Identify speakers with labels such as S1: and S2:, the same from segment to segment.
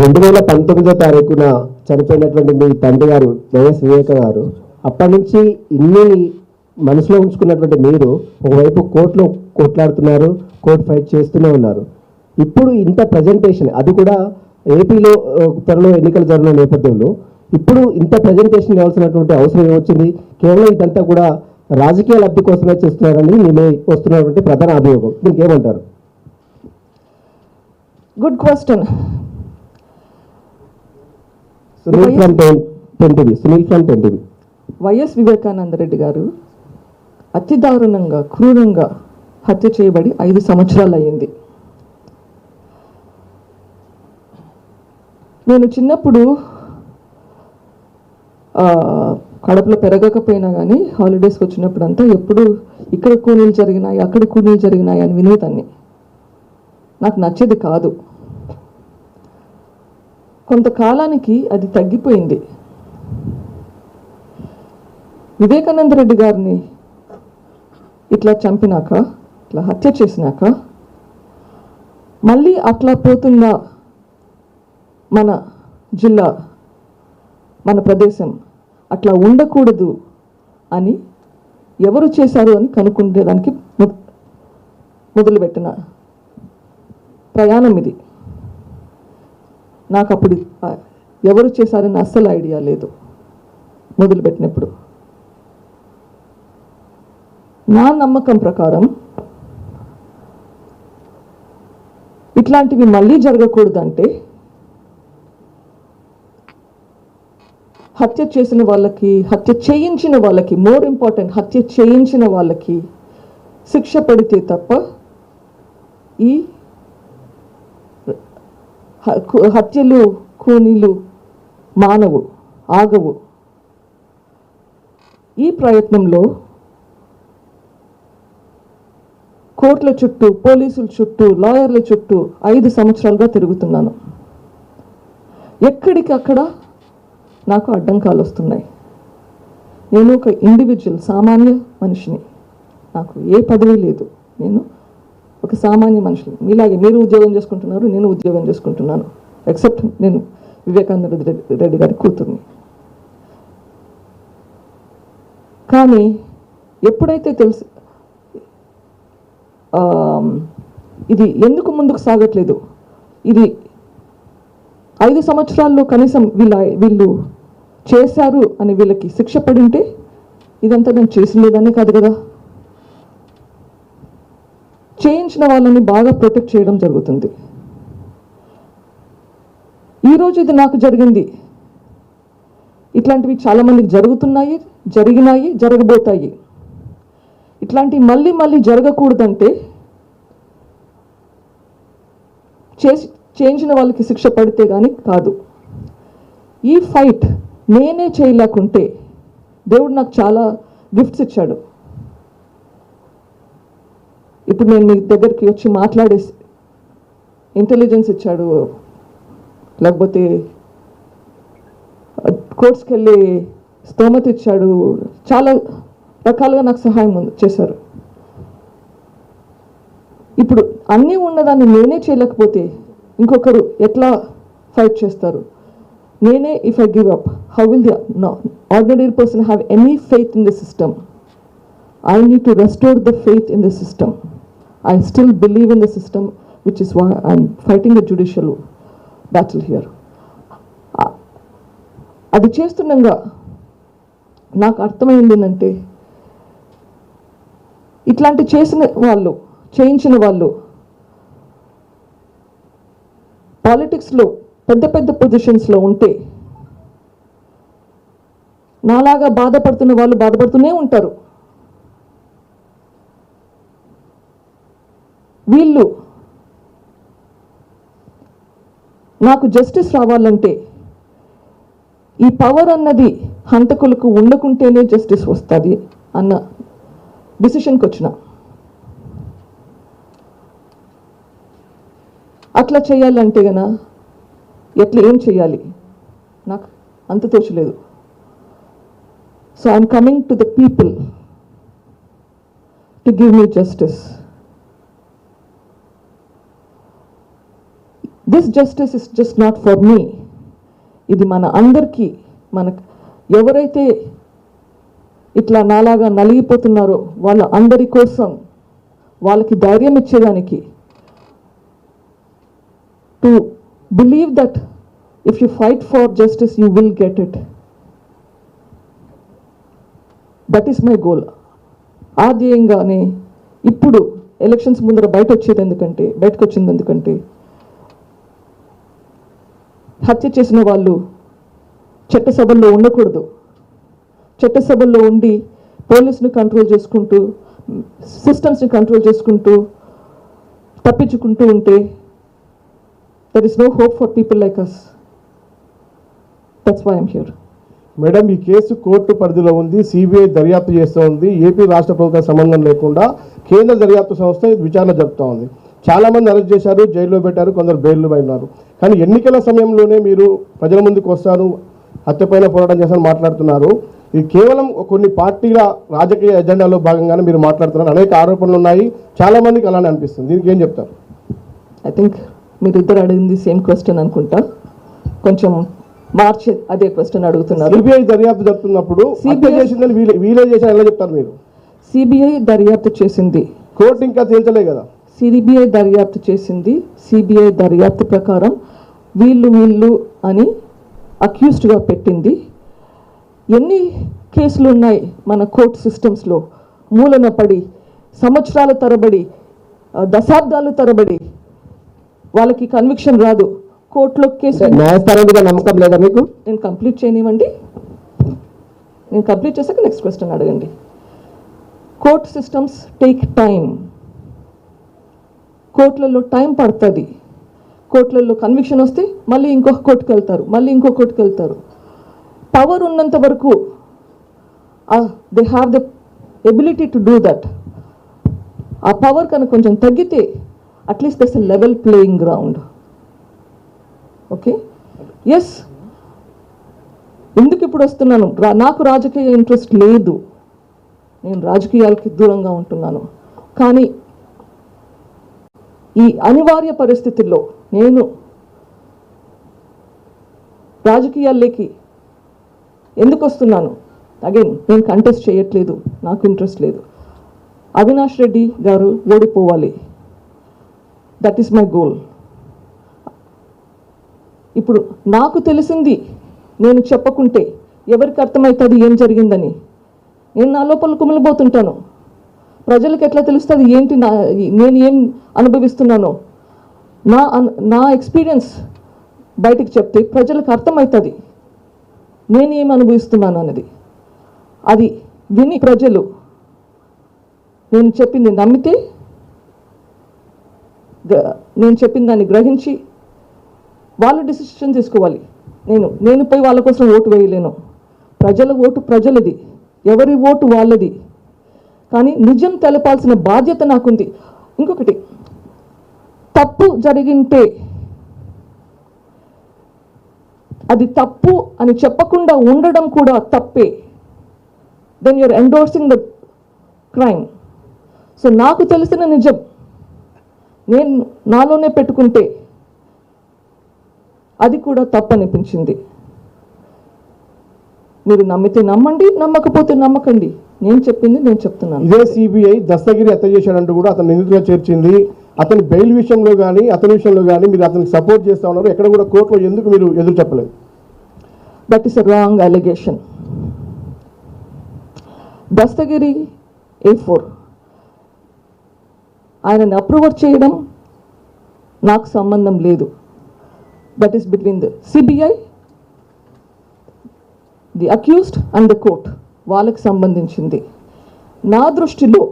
S1: రెండు వేల పంతొమ్మిదో తారీఖున చనిపోయినటువంటి మీ తండ్రి గారు వైఎస్ వివేక గారు అప్పటి నుంచి ఇన్ని మనసులో ఉంచుకున్నటువంటి మీరు ఒకవైపు కోర్టులో కొట్లాడుతున్నారు కోర్టు ఫైట్ చేస్తూనే ఉన్నారు. ఇప్పుడు ఇంత ప్రజెంటేషన్ అది కూడా ఏపీలో త్వరలో ఎన్నికలు జరిగిన నేపథ్యంలో ఇప్పుడు ఇంత ప్రజెంటేషన్ ఇవ్వాల్సినటువంటి అవసరం ఏమొచ్చింది? కేవలం ఇదంతా కూడా రాజకీయ లబ్ధి కోసమే చేస్తున్నారని మేమే వస్తున్నటువంటి ప్రధాన అభియోగం. దీనికి ఏమంటారు?
S2: Good question
S1: Sunil from Sunil from
S2: YS Vivekananda Reddy గారు అతి దారుణంగా క్రూరంగా హత్య చేయబడి ఐదు సంవత్సరాలు అయ్యింది నేను చిన్నప్పుడు కడపలో పెరగకపోయినా కానీ హాలిడేస్కి వచ్చినప్పుడు అంతా ఎప్పుడు ఇక్కడ కూనీలు జరిగినాయి అక్కడ కూనీలు జరిగినాయి అని వినేదాన్ని. నాకు నచ్చేది కాదు. కొంతకాలానికి అది తగ్గిపోయింది. వివేకానంద రెడ్డి గారిని ఇట్లా చంపినాక ఇట్లా హత్య చేసినాక మళ్ళీ అట్లా పోతున్న మన జిల్లా మన ప్రదేశం అట్లా ఉండకూడదు అని ఎవరు చేశారు అని కనుక్కునేదానికి మొదలుపెట్టిన ప్రయాణం ఇది. నాకు అప్పుడు ఎవరు చేశారని అస్సలు ఐడియా లేదు మొదలుపెట్టినప్పుడు. నా నమ్మకం ప్రకారం ఇట్లాంటివి మళ్ళీ జరగకూడదంటే హత్య చేసిన వాళ్ళకి హత్య చేయించిన వాళ్ళకి మోర్ ఇంపార్టెంట్ హత్య చేయించిన వాళ్ళకి శిక్ష పడితే తప్ప ఈ హత్యలు కూనీలు మానవు ఆగవు. ఈ ప్రయత్నంలో కోర్టుల చుట్టూ పోలీసుల చుట్టూ లాయర్ల చుట్టూ ఐదు సంవత్సరాలుగా తిరుగుతున్నాను. ఎక్కడికక్కడ నాకు అడ్డంకాలు వస్తున్నాయి నేను ఒక ఇండివిజువల్ సామాన్య మనిషిని. నాకు ఏ పదవి లేదు. నేను ఒక సామాన్య మనుషులు మీలాగే మీరు ఉద్యోగం చేసుకుంటున్నారు నేను ఉద్యోగం చేసుకుంటున్నాను. ఎక్సెప్ట్ నేను వివేకానంద రెడ్డి గారి కూతుర్ని. కానీ ఎప్పుడైతే తెలుసు ఇది ఎందుకు ముందుకు సాగట్లేదు? ఇది ఐదు సంవత్సరాల్లో కనీసం వీళ్ళ వీళ్ళు చేశారు అని వీళ్ళకి శిక్ష పడింటే ఇదంతా నేను చేసిందేదాన్ని కాదు కదా. చేయించిన వాళ్ళని బాగా ప్రొటెక్ట్ చేయడం జరుగుతుంది. ఈరోజు ఇది నాకు జరిగింది. ఇట్లాంటివి చాలామందికి జరుగుతున్నాయి జరిగినాయి జరగబోతాయి. ఇట్లాంటివి మళ్ళీ మళ్ళీ జరగకూడదంటే చేసి చేయించిన వాళ్ళకి శిక్ష పడితే కానీ కాదు. ఈ ఫైట్ నేనే చేయలేకుంటే దేవుడు నాకు చాలా గిఫ్ట్స్ ఇచ్చాడు. ఇప్పుడు నేను మీ దగ్గరికి వచ్చి మాట్లాడేసి ఇంటెలిజెన్స్ ఇచ్చాడు. లేకపోతే కోర్ట్స్కి వెళ్ళి స్తోమత ఇచ్చాడు. చాలా రకాలుగా నాకు సహాయం చేశారు. ఇప్పుడు అన్నీ ఉన్నదాన్ని నేనే చేయలేకపోతే ఇంకొకరు ఎట్లా ఫైట్ చేస్తారు? నేనే if I give up how will the ordinary person have any faith in the system I need to restore the faith in the system I still believe in the system which is why I'm fighting the judicial battle here uh, అది చేస్తుండగా నాకు అర్థమైంది ఏంటంటే ఇట్లాంటి చేసిన వాళ్ళు చేయించిన వాళ్ళు పాలిటిక్స్లో పెద్ద పెద్ద పొజిషన్స్లో ఉంటే నాలాగా బాధపడుతున్న వాళ్ళు బాధపడుతూనే ఉంటారు. వీళ్ళు నాకు జస్టిస్ రావాలంటే ఈ పవర్ అన్నది హంతకులకు ఉండకుంటేనే జస్టిస్ వస్తుంది అన్న డిసిషన్కి వచ్చిన. అట్లా చేయాలంటే గన ఎట్లా ఏం చేయాలి? నాకు అంత తోచలేదు so I'm coming to the people to give me justice this justice is just not for me ఇది మన అందరికీ మన ఎవరైతే ఇట్లా నాలాగా నలిగిపోతున్నారో వాళ్ళ అందరి కోసం వాళ్ళకి ధైర్యం ఇచ్చేదానికి to believe that if you fight for justice you will get it that is my goal ఆ ధ్యేయంగానే ఇప్పుడు ఎలక్షన్స్ ముందర బయట వచ్చేది ఎందుకంటే బయటకు వచ్చింది ఎందుకంటే హత్య చేసిన వాళ్ళు చట్టసభల్లో ఉండకూడదు. చట్టసభల్లో ఉండి పోలీసును కంట్రోల్ చేసుకుంటూ సిస్టమ్స్ని కంట్రోల్ చేసుకుంటూ తప్పించుకుంటూ ఉంటే there is no hope for people like us that's why I'm here
S3: madam ఈ కేసు కోర్టు పరిధిలో ఉంది సిబిఐ దర్యాప్తు చేస్తూ ఉంది ఏపీ రాష్ట్ర ప్రభుత్వం సంబంధం లేకుండా కేంద్ర దర్యాప్తు సంస్థ విచారణ జరుపుతూ ఉంది చాలా మంది అరెస్ట్ చేశారు జైల్లో పెట్టారు కొందరు బెయిల్లో అయినారు కానీ ఎన్నికల సమయంలోనే మీరు ప్రజల ముందుకు వస్తారు హత్యపైన పోరాటం చేస్తారని మాట్లాడుతున్నారు. ఇది కేవలం కొన్ని పార్టీల రాజకీయ ఎజెండాలో భాగంగానే మీరు మాట్లాడుతున్నారు. అనేక ఆరోపణలు ఉన్నాయి. చాలా మందికి అలానే అనిపిస్తుంది. దీనికి ఏం చెప్తారు?
S2: ఐ థింక్ మీరిద్దరు అడిగింది సేమ్ క్వశ్చన్ అనుకుంటా. కొంచెం మార్చి అదే క్వశ్చన్ అడుగుతున్నారు.
S3: సిబిఐ దర్యాప్తు జరుపుతున్నప్పుడు
S2: CBI
S3: చేసిందని వీలే వీలే చేశారు. ఎలా చెప్తారు మీరు?
S2: సిబిఐ దర్యాప్తు చేసింది.
S3: కోర్టు ఇంకా తేల్చలే కదా.
S2: సిబిఐ దర్యాప్తు చేసింది. సిబిఐ దర్యాప్తు ప్రకారం వీళ్ళు వీళ్ళు అని అక్యూస్డ్గా పెట్టింది. ఎన్ని కేసులు ఉన్నాయి మన కోర్ట్ సిస్టమ్స్లో మూలన పడి సంవత్సరాల తరబడి దశాబ్దాలు తరబడి వాళ్ళకి కన్విక్షన్ రాదు. కోర్టులో కేసు
S1: న్యాయస్థానం మీద నమ్మకం లేదా మీకు?
S2: నేను కంప్లీట్ చేయనివ్వండి. నేను కంప్లీట్ చేశాక నెక్స్ట్ క్వశ్చన్ అడగండి. కోర్ట్ సిస్టమ్స్ టేక్ టైం కోర్టులలో టైం పడుతుంది. కోర్టులలో కన్విక్షన్ వస్తే మళ్ళీ ఇంకొక కోర్టుకు వెళ్తారు మళ్ళీ ఇంకో కోర్టుకు వెళ్తారు. పవర్ ఉన్నంత వరకు they have the ability to do that ఆ పవర్ కనుక కొంచెం తగ్గితే at least this level playing ground okay yes ఎందుకు ఇప్పుడు వస్తున్నాను? నాకు రాజకీయ ఇంట్రెస్ట్ లేదు. నేను రాజకీయాలకి దూరంగా ఉంటున్నాను. కానీ ఈ అనివార్య పరిస్థితుల్లో నేను రాజకీయాల్లోకి ఎందుకు వస్తున్నాను? అగైన్ నేను కంటెస్ట్ చేయట్లేదు. నాకు ఇంట్రెస్ట్ లేదు. అవినాష్ రెడ్డి గారు ఓడిపోవాలి. దట్ ఈస్ మై గోల్ ఇప్పుడు నాకు తెలిసింది నేను చెప్పకుంటే ఎవరికి అర్థమవుతుంది ఏం జరిగిందని? నేను నా లోపల కుమిలిపోతుంటాను. ప్రజలకు ఎట్లా తెలుస్తుంది? ఏంటి నా నేను ఏం అనుభవిస్తున్నానో? నా అన్- నా ఎక్స్పీరియన్స్ బయటికి చెప్తే ప్రజలకు అర్థమవుతుంది. నేను ఏం అనుభవిస్తున్నాను అన్నది. అది విని ప్రజలు నేను చెప్పింది నమ్మితే గ- నేను చెప్పిన దాన్ని గ్రహించి వాళ్ళు డిసిషన్ తీసుకోవాలి. నేను నేను పోయి వాళ్ళ కోసం ఓటు వేయలేను. ప్రజల ఓటు ప్రజలది. ఎవరి ఓటు వాళ్ళది. కానీ నిజం తెలపాల్సిన బాధ్యత నాకుంది. ఇంకొకటి తప్పు జరిగింటే అది తప్పు అని చెప్పకుండా ఉండడం కూడా తప్పే. Then you're endorsing the crime so నాకు తెలిసిన నిజం నేను నాలోనే పెట్టుకుంటే అది కూడా తప్పనిపించింది. మీరు నమ్మితే నమ్మండి నమ్మకపోతే నమ్మకండి. నేను చెప్పింది నేను చెప్తున్నాను.
S3: ఇదే సిబిఐ దస్తగిరి హత్య చేశాడంటూ కూడా అతను నిందితుగా చేర్చింది. అతని బెయిల్ విషయంలో కానీ అతని విషయంలో కానీ మీరు అతనికి సపోర్ట్ చేస్తా ఉన్నారు. ఎక్కడ కూడా కోర్టులో ఎందుకు మీరు ఎదురు చెప్పలేదు?
S2: That is wrong allegation Dastagiri A four ఆయనని అప్రూవర్ చేయడం నాకు సంబంధం లేదు. That is between the CBI the accused and the court వాళ్ళకి సంబంధించింది. నా దృష్టిలో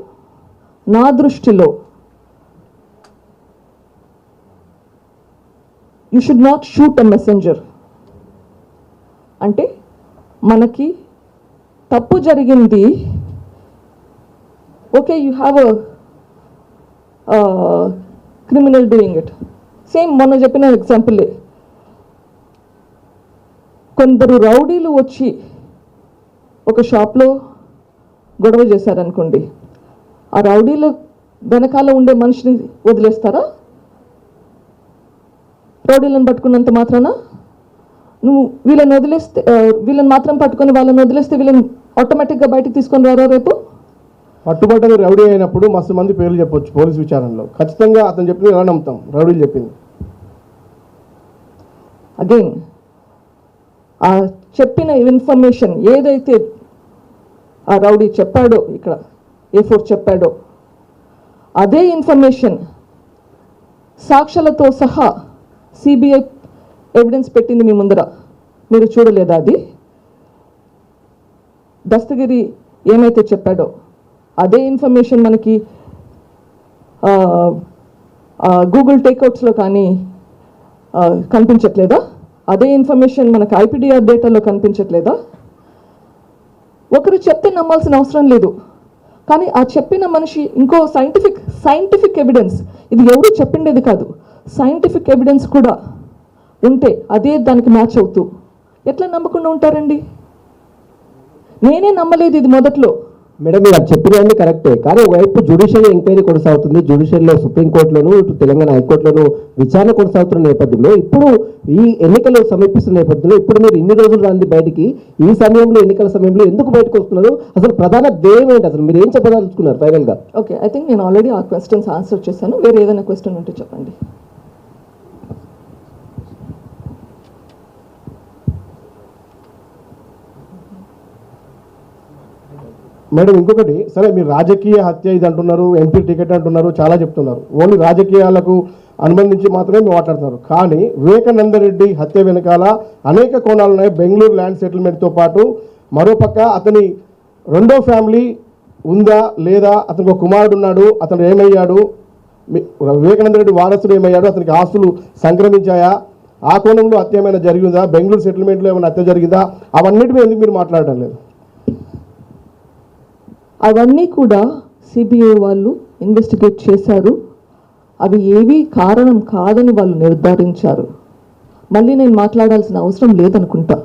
S2: నా దృష్టిలో you should not shoot a messenger అంటే మనకి తప్పు జరిగింది. Okay you have a criminal doing it same మొన్న చెప్పిన ఎగ్జాంపులే కొందరు రౌడీలు వచ్చి ఒక షాప్లో గొడవ చేశారనుకోండి ఆ రౌడీలు వెనకాల ఉండే మనిషిని వదిలేస్తారా? రౌడీలను పట్టుకున్నంత మాత్రాన? నువ్వు వీళ్ళని వదిలేస్తే వీళ్ళని మాత్రం పట్టుకొని వాళ్ళని వదిలేస్తే వీళ్ళని ఆటోమేటిక్గా బయటకు తీసుకొని రారా రేపు?
S3: పట్టుబట్టలు రౌడీ అయినప్పుడు మస్తు మంది పేర్లు చెప్పొచ్చు పోలీస్ విచారణలో. ఖచ్చితంగా అతను చెప్పింది ఎలా నమ్ముతాం? రౌడీలు చెప్పింది.
S2: అగైన్ ఆ చెప్పిన ఇన్ఫర్మేషన్ ఏదైతే ఆ రౌడీ చెప్పాడో ఇక్కడ ఏ ఫోర్ చెప్పాడో అదే ఇన్ఫర్మేషన్ సాక్షులతో సహా సిబిఐ ఎవిడెన్స్ పెట్టింది మీ ముందర. మీరు చూడలేదా అది? దస్తగిరి ఏమైతే చెప్పాడో అదే ఇన్ఫర్మేషన్ మనకి గూగుల్ టేక్అవుట్స్లో కానీ కనిపించట్లేదా? అదే ఇన్ఫర్మేషన్ మనకు ఐపీడీఆర్ డేటాలో కనిపించట్లేదా? ఒకరు చెప్తే నమ్మాల్సిన అవసరం లేదు. కానీ ఆ చెప్పిన మనిషి ఇంకో సైంటిఫిక్ సైంటిఫిక్ ఎవిడెన్స్ ఇది ఎవరు చెప్పిండేది కాదు. సైంటిఫిక్ ఎవిడెన్స్ కూడా ఉంటే అదే దానికి మ్యాచ్ అవుతూ. ఎట్లా నమ్మకుండా ఉంటారండి? నేనే నమ్మలేదు ఇది మొదట్లో.
S1: మేడం మీరు అది చెప్పినవన్నీ కరెక్టే. కానీ ఒకవైపు జ్యుడిషియల్ ఎంక్వైరీ కొనసాగుతుంది. జ్యుడిషియల్లో సుప్రీంకోర్టులోను ఇటు తెలంగాణ హైకోర్టులోను విచారణ కొనసాగుతున్న నేపథ్యంలో ఇప్పుడు ఈ ఎన్నికలు సమీపిస్తున్న నేపథ్యంలో ఇప్పుడు మీరు ఇన్ని రోజులు రాంది బయటికి ఈ సమయంలో ఎన్నికల సమయంలో ఎందుకు బయటకు వస్తున్నారు? అసలు ప్రధాన ధ్యేయం ఏంటి? అసలు మీరు ఏం చెప్పదలుచుకున్నారు? ఫైనల్గా.
S2: ఓకే ఐ థింక్ నేను ఆల్రెడీ ఆ క్వశ్చన్స్ ఆన్సర్ చేశాను. వేరే ఏదైనా క్వశ్చన్ ఉంటే చెప్పండి.
S3: మేడం ఇంకొకటి సరే మీరు రాజకీయ హత్య ఇది అంటున్నారు ఎంపీ టికెట్ అంటున్నారు చాలా చెప్తున్నారు. ఓన్లీ రాజకీయాలకు అనుబంధించి మాత్రమే మేము మాట్లాడుతున్నారు. కానీ వివేకానందరెడ్డి హత్య వెనకాల అనేక కోణాలు ఉన్నాయి. బెంగళూరు ల్యాండ్ సెటిల్మెంట్తో పాటు మరోపక్క అతని రెండో ఫ్యామిలీ ఉందా లేదా అతనికి ఒక కుమారుడు ఉన్నాడు అతను ఏమయ్యాడు మీ- వివేకానంద రెడ్డి వారసుడు ఏమయ్యాడు అతనికి ఆస్తులు సంక్రమించాయా ఆ కోణంలో హత్య ఏమైనా జరిగిందా బెంగళూరు సెటిల్మెంట్లో ఏమైనా హత్య జరిగిందా అవన్నిటి మీద ఎందుకు మీరు మాట్లాడటం లేదు?
S2: అవన్నీ కూడా సిబిఐ వాళ్ళు ఇన్వెస్టిగేట్ చేశారు. అవి ఏవి కారణం కాదని వాళ్ళు నిర్ధారించారు. మళ్ళీ నేను మాట్లాడాల్సిన అవసరం లేదనుకుంటా.